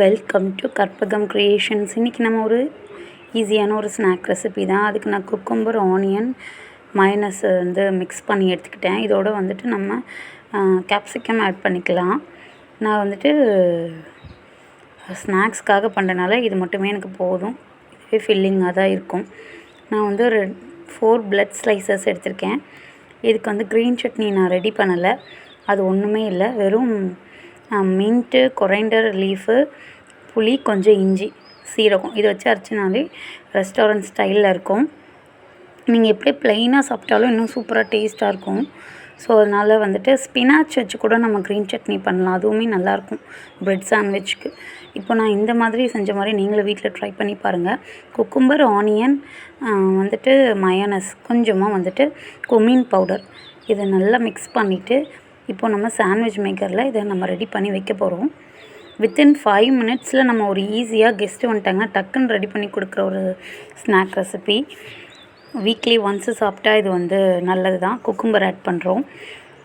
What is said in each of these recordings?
Welcome to Karpagam creations இன்றைக்கி நம்ம ஒரு ஈஸியான ஒரு ஸ்நாக் ரெசிபி தான். அதுக்கு நான் குக்கும்பர் ஆனியன் மைனஸ் வந்து மிக்ஸ் பண்ணி எடுத்துக்கிட்டேன். இதோட வந்துட்டு நம்ம கேப்சிகம் ஆட் பண்ணிக்கலாம். நான் வந்துட்டு ஸ்நாக்ஸ்க்காக பண்ணுறனால இது மட்டுமே எனக்கு போதும். இதுவே ஃபில்லிங்காக தான் இருக்கும். நான் வந்து ஒரு ஃபோர் பிளட் ஸ்லைசஸ் எடுத்திருக்கேன். இதுக்கு வந்து க்ரீன் சட்னி நான் ரெடி பண்ணலை. அது ஒன்றுமே இல்லை. வெறும் மின்ட்டு கொரைண்டர் லீஃபு புளி கொஞ்சம் இஞ்சி சீரகம். இதை வச்சு அரைச்சினாலே ரெஸ்டாரண்ட் ஸ்டைலில் இருக்கும். நீங்கள் எப்படி ப்ளெயினாக சாப்பிட்டாலும் இன்னும் சூப்பராக டேஸ்ட்டாக இருக்கும். ஸோ அதனால் வந்துட்டு ஸ்பினாச் வச்சு கூட நம்ம க்ரீன் சட்னி பண்ணலாம். அதுவுமே நல்லாயிருக்கும். ப்ரெட் சாண்ட்விச்சுக்கு இப்போ நான் இந்த மாதிரி செஞ்ச மாதிரி நீங்களும் வீட்டில் ட்ரை பண்ணி பாருங்கள் குக்கும்பர் ஆனியன் வந்துட்டு மயோனஸ் கொஞ்சமாக வந்துட்டு குமீன் பவுடர் இதை நல்லா மிக்ஸ் பண்ணிவிட்டு இப்போ நம்ம சாண்ட்விச் மேக்கரில் இதை நம்ம ரெடி பண்ணி வைக்க போகிறோம் வித்தின் ஃபைவ் மினிட்ஸில் நம்ம ஒரு ஈஸியாக கெஸ்ட்டு வந்துட்டாங்கன்னா டக்குன்னு ரெடி பண்ணி கொடுக்குற ஒரு ஸ்நாக் ரெசிபி வீக்லி ஒன்ஸு சாப்பிட்டா இது வந்து நல்லது தான் குக்கும்பர் ஆட் பண்ணுறோம்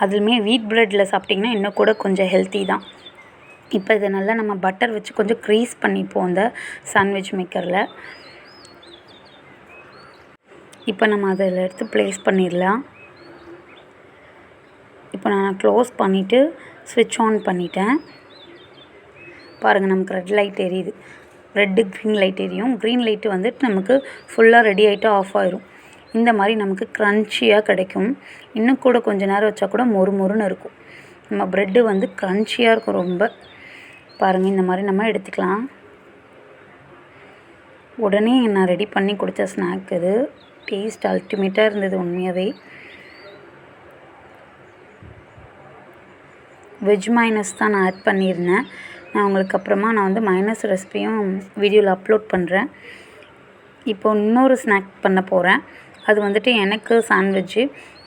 அதுலேயுமே வீட் ப்ரெட்டில் சாப்பிட்டிங்கன்னா இன்னும் கூட கொஞ்சம் ஹெல்த்தி தான். இப்போ இதை நல்லா நம்ம பட்டர் வச்சு கொஞ்சம் க்ரீஸ் பண்ணிப்போம் அந்த சாண்ட்விச் மேக்கரில் இப்போ நம்ம அதில் எடுத்து ப்ளேஸ் பண்ணிடலாம். இப்போ நான் க்ளோஸ் பண்ணிவிட்டு ஸ்விட்ச் ஆன் பண்ணிட்டேன். பாருங்கள் நமக்கு ரெட் லைட் எரியுது. ரெட்டு க்ரீன் லைட் எரியும். க்ரீன் லைட்டு வந்துட்டு நமக்கு ஃபுல்லாக ரெடி ஆகிட்டு ஆஃப் ஆயிரும். இந்த மாதிரி நமக்கு க்ரன்ச்சியாக கிடைக்கும். இன்னும் கூட கொஞ்சம் நேரம் வச்சா கூட மொறு மொறுன்னு இருக்கும். நம்ம ப்ரெட்டு வந்து க்ரன்ச்சியாக இருக்கும் ரொம்ப. பாருங்கள் இந்த மாதிரி நம்ம எடுத்துக்கலாம். உடனே நான் ரெடி பண்ணி கொடுத்த ஸ்நாக் இது. டேஸ்ட் அல்டிமேட்டாக இருந்தது உண்மையாகவே வெஜ் மைனஸ் தான் நான் ஆட் பண்ணியிருந்தேன். நான் உங்களுக்கு அப்புறமா நான் வந்து மைனஸ் ரெசிபியும் வீடியோவில் அப்லோட் பண்ணுறேன் இப்போ இன்னொரு ஸ்நாக் பண்ண போகிறேன் அது வந்துட்டு எனக்கு சாண்ட்விட்சு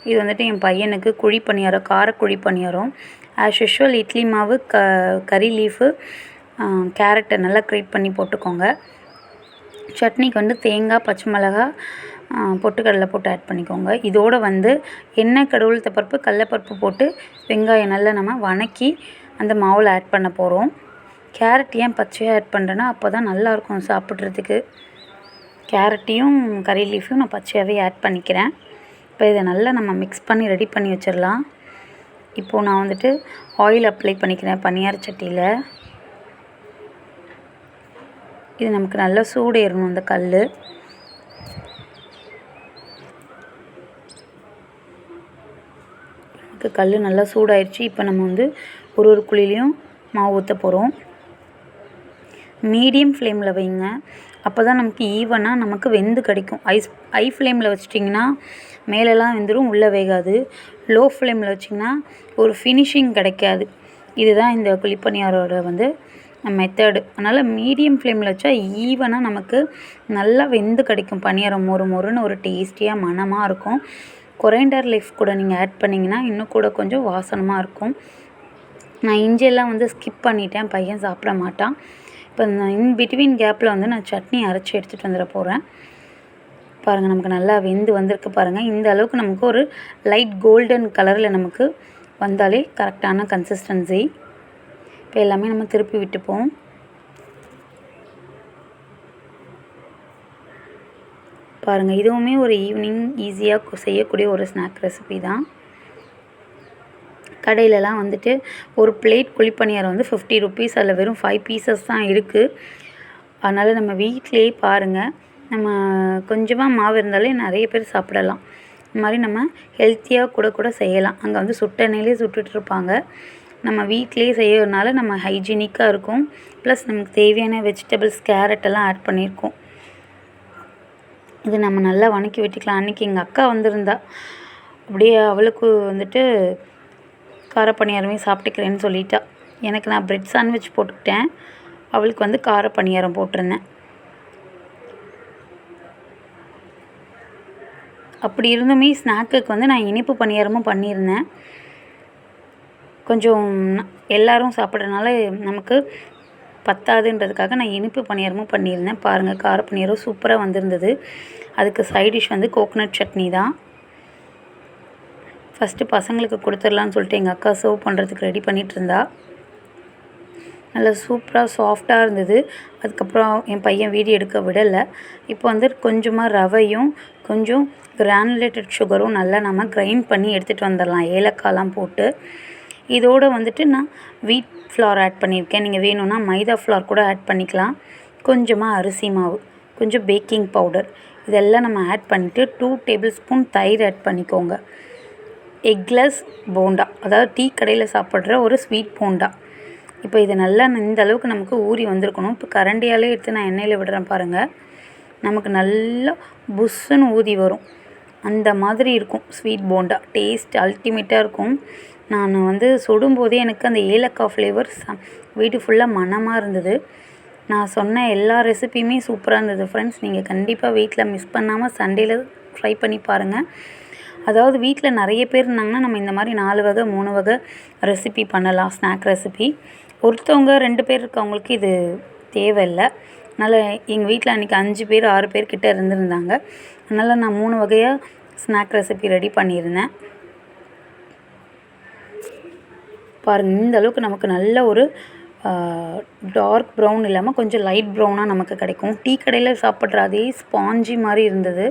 இது வந்துட்டு என் பையனுக்கு குழி பணியாரம் கார குழி பணியாரம். ஆஸ் யூஷுவல் இட்லி மாவு க கறி லீஃபு கேரட்டை நல்லா க்ரேட் பண்ணி போட்டுக்கோங்க. சட்னிக்கு வந்து தேங்காய் பச்சை மிளகா பொட்டுக்கடலை போட்டு ஆட் பண்ணிக்கோங்க. இதோடு வந்து எண்ணெய் கடவுள்த்த பருப்பு கடலப்பருப்பு போட்டு வெங்காயம் நல்லா நம்ம வணக்கி அந்த மாவில் ஆட் பண்ண போகிறோம் கேரட் ஏன் பச்சையாக ஆட் பண்ணுறேன்னா அப்போ தான் நல்லாயிருக்கும் சாப்பிட்றதுக்கு. கேரட்டையும் கறி லீஃபையும் நான் பச்சையாகவே ஆட் பண்ணிக்கிறேன். இப்போ இதை நல்லா நம்ம மிக்ஸ் பண்ணி ரெடி பண்ணி வச்சிடலாம். இப்போது நான் வந்துட்டு ஆயில் அப்ளை பண்ணிக்கிறேன் பனியார சட்டியில். இது நமக்கு நல்லா சூடு ஏறணும் அந்த கல் நமக்கு கல் நல்லா சூடாயிடுச்சு இப்போ நம்ம வந்து ஒரு ஒரு குழிலையும் மாவு ஊற்ற போகிறோம் மீடியம் ஃப்ளேமில் வைங்க. அப்போ தான் நமக்கு ஈவனாக நமக்கு வெந்து கிடைக்கும். ஐஸ் ஹை ஃப்ளேமில் வச்சிட்டிங்கன்னா மேலெல்லாம் வெந்துடும் உள்ளே வேகாது. லோ ஃப்ளேமில் வச்சிங்கன்னா ஒரு ஃபினிஷிங் கிடைக்காது. இதுதான் இந்த குழிப்பணியாரோட வந்து மெத்தடு அதனால் மீடியம் ஃப்ளேமில் வச்சா ஈவனாக நமக்கு நல்லா வெந்து கிடைக்கும். பணியாரம் மொறு மொறுன்னு ஒரு டேஸ்டியாக மணமாக இருக்கும். கொரைண்டர் லீஃப் கூட நீங்கள் ஆட் பண்ணிங்கன்னா இன்னும் கூட கொஞ்சம் வாசனமாக இருக்கும். நான் இஞ்சியெல்லாம் வந்து ஸ்கிப் பண்ணிட்டேன். பையன் சாப்பிட மாட்டான். இப்போ நான் இன் பிட்வீன் கேப்பில் வந்து நான் சட்னி அரைச்சி எடுத்துகிட்டு வந்துட போகிறேன் பாருங்கள் நமக்கு நல்லா வெந்து வந்திருக்கு பாருங்கள் இந்த அளவுக்கு நமக்கு ஒரு லைட் கோல்டன் கலரில் நமக்கு வந்தாலே கரெக்டான கன்சிஸ்டன்சி இப்போ எல்லாமே நம்ம திருப்பி விட்டுப்போம். பாருங்கள் இதுவுமே ஒரு ஈவினிங் ஈஸியாக செய்யக்கூடிய ஒரு ஸ்நாக் ரெசிபி தான். கடையிலலாம் வந்துட்டு ஒரு பிளேட் குழிப்பணியாரம் வந்து ஃபிஃப்டி ருபீஸ் அதில் வெறும் ஃபைவ் பீசஸ் தான் இருக்குது அதனால் நம்ம வீட்டிலேயே பாருங்கள் நம்ம கொஞ்சமாக மாவு இருந்தாலே நிறைய பேர் சாப்பிடலாம். இந்த மாதிரி நம்ம ஹெல்த்தியாக கூட கூட செய்யலாம். அங்கே வந்து சுட்டண்ணெயிலே சுட்டுட்ருப்பாங்க நம்ம வீட்டிலேயே செய்யறதுனால நம்ம ஹைஜீனிக்காக இருக்கும். ப்ளஸ் நமக்கு தேவையான வெஜிடபிள்ஸ் கேரட் எல்லாம் ஆட் பண்ணியிருக்கோம் இது நம்ம நல்லா வணக்கி வெட்டிக்கலாம். அன்றைக்கி எங்கள் அக்கா வந்திருந்தா. அப்படியே அவளுக்கு வந்துட்டு கார பணியாரமே சாப்பிட்டுக்கிறேன்னு சொல்லிட்டா. எனக்கு நான் ப்ரெட் சாண்ட்விச் போட்டுக்கிட்டேன். அவளுக்கு வந்து கார பணியாரம் போட்டிருந்தேன். அப்படி இருந்துமே ஸ்நாக்குக்கு வந்து நான் இனிப்பு பணியாரமும் பண்ணியிருந்தேன். கொஞ்சம் எல்லோரும் சாப்பிட்றதுனால நமக்கு பத்தாதுன்றதுக்காக நான் இனிப்பு பணியாரமும் பண்ணியிருந்தேன். பாருங்கள் கார பணியாரம் சூப்பராக வந்திருந்தது. அதுக்கு சைட் டிஷ் வந்து கோகோனட் சட்னி தான். ஃபஸ்ட்டு பசங்களுக்கு கொடுத்துடலான்னு சொல்லிட்டு எங்கள் அக்கா சர்வ் பண்ணுறதுக்கு ரெடி பண்ணிகிட்டு இருந்தா. நல்லா சூப்பராக சாஃப்டாக இருந்தது. அதுக்கப்புறம் என் பையன் வீடியோ எடுக்க விடலை. இப்போ வந்து கொஞ்சமாக ரவையும் கொஞ்சம் கிரானுலேட்டட் சுகரும் நல்லா நம்ம கிரைண்ட் பண்ணி எடுத்துகிட்டு வந்துடலாம். ஏலக்காய்லாம் போட்டு. இதோடு வந்துட்டு நான் வீட் ஃப்ளார் ஆட் பண்ணியிருக்கேன். நீங்கள் வேணும்னா மைதா ஃப்ளார் கூட ஆட் பண்ணிக்கலாம். கொஞ்சமாக அரிசி மாவு கொஞ்சம் பேக்கிங் பவுடர் இதெல்லாம் நம்ம ஆட் பண்ணிவிட்டு டூ டேபிள் ஸ்பூன் தயிர் ஆட் பண்ணிக்கோங்க. எக்லெஸ் போண்டா அதாவது டீ கடையில் சாப்பிட்ற ஒரு ஸ்வீட் போண்டா. இப்போ இது நல்லா இந்த அளவுக்கு நமக்கு ஊறி வந்திருக்கணும். இப்போ கரண்டியாலே எடுத்து நான் எண்ணெயில் விடுறேன் பாருங்கள் நமக்கு நல்லா புஷ்ஷுன்னு ஊதி வரும். அந்த மாதிரி இருக்கும் ஸ்வீட் போண்டா. டேஸ்ட் அல்டிமேட்டாக இருக்கும். நான் வந்து சுடும்போதே எனக்கு அந்த ஏலக்காய் ஃப்ளேவர் ச வீடு ஃபுல்லாக மணமாக இருந்தது. நான் சொன்ன எல்லா ரெசிப்பியுமே சூப்பராக இருந்தது ஃப்ரெண்ட்ஸ் நீங்கள் கண்டிப்பாக வீட்டில் மிஸ் பண்ணாமல் சண்டேல ட்ரை பண்ணி பாருங்கள் அதாவது வீட்டில் நிறைய பேர் இருந்தாங்கன்னா நம்ம இந்த மாதிரி நாலு வகை மூணு வகை ரெசிபி பண்ணலாம் ஸ்நாக் ரெசிபி ஒருத்தவங்க ரெண்டு பேர் இருக்கவங்களுக்கு இது தேவையில்லை. அதனால் எங்கள் வீட்டில் அன்றைக்கி அஞ்சு பேர் ஆறு பேர் கிட்டே இருந்திருந்தாங்க. அதனால் நான் மூணு வகையாக ஸ்நாக் ரெசிபி ரெடி பண்ணியிருந்தேன். பாருங்கள் இந்த அளவுக்கு நமக்கு நல்ல ஒரு டார்க் ப்ரௌன் இல்லாமல் கொஞ்சம் லைட் ப்ரௌனாக நமக்கு கிடைக்கும். டீ கடையில் சாப்பிட்ற அதே ஸ்பாஞ்சி மாதிரி இருந்தது.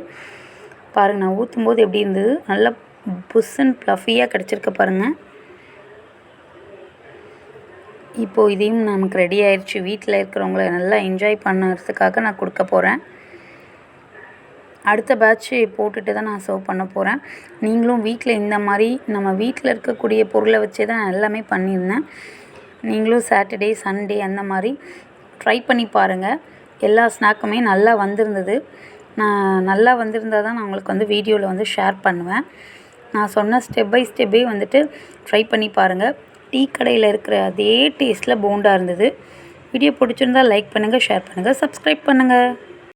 பாருங்கள் நான் ஊற்றும் போது எப்படி இருந்தது? நல்லா புஷ்ஷன் ப்ளஃபியாக கிடச்சிருக்க பாருங்கள் இப்போது இதையும் நமக்கு ரெடி ஆயிடுச்சு வீட்டில் இருக்கிறவங்கள நல்லா என்ஜாய் பண்ணுறதுக்காக நான் கொடுக்க போகிறேன் அடுத்த பேட்ச்சு போட்டுட்டு தான் நான் சர்வ் பண்ண போகிறேன் நீங்களும் வீட்டில் இந்த மாதிரி நம்ம வீட்டில் இருக்கக்கூடிய பொருளை வச்சே தான் நான் எல்லாமே பண்ணியிருந்தேன். நீங்களும் சாட்டர்டே சண்டே அந்த மாதிரி ட்ரை பண்ணி பாருங்கள் எல்லா ஸ்நாக்குமே நல்லா வந்திருந்தது. நான் நல்லா வந்திருந்தால் தான் நான் உங்களுக்கு வந்து வீடியோவில் வந்து ஷேர் பண்ணுவேன். நான் சொன்ன ஸ்டெப் பை ஸ்டெப்பே வந்துட்டு ட்ரை பண்ணி பாருங்கள் டீ கடையில் இருக்கிற அதே டேஸ்ட்டில் போண்டா இருந்தது. வீடியோ பிடிச்சிருந்தா லைக் பண்ணுங்கள் ஷேர் பண்ணுங்கள் சப்ஸ்கிரைப் பண்ணுங்கள்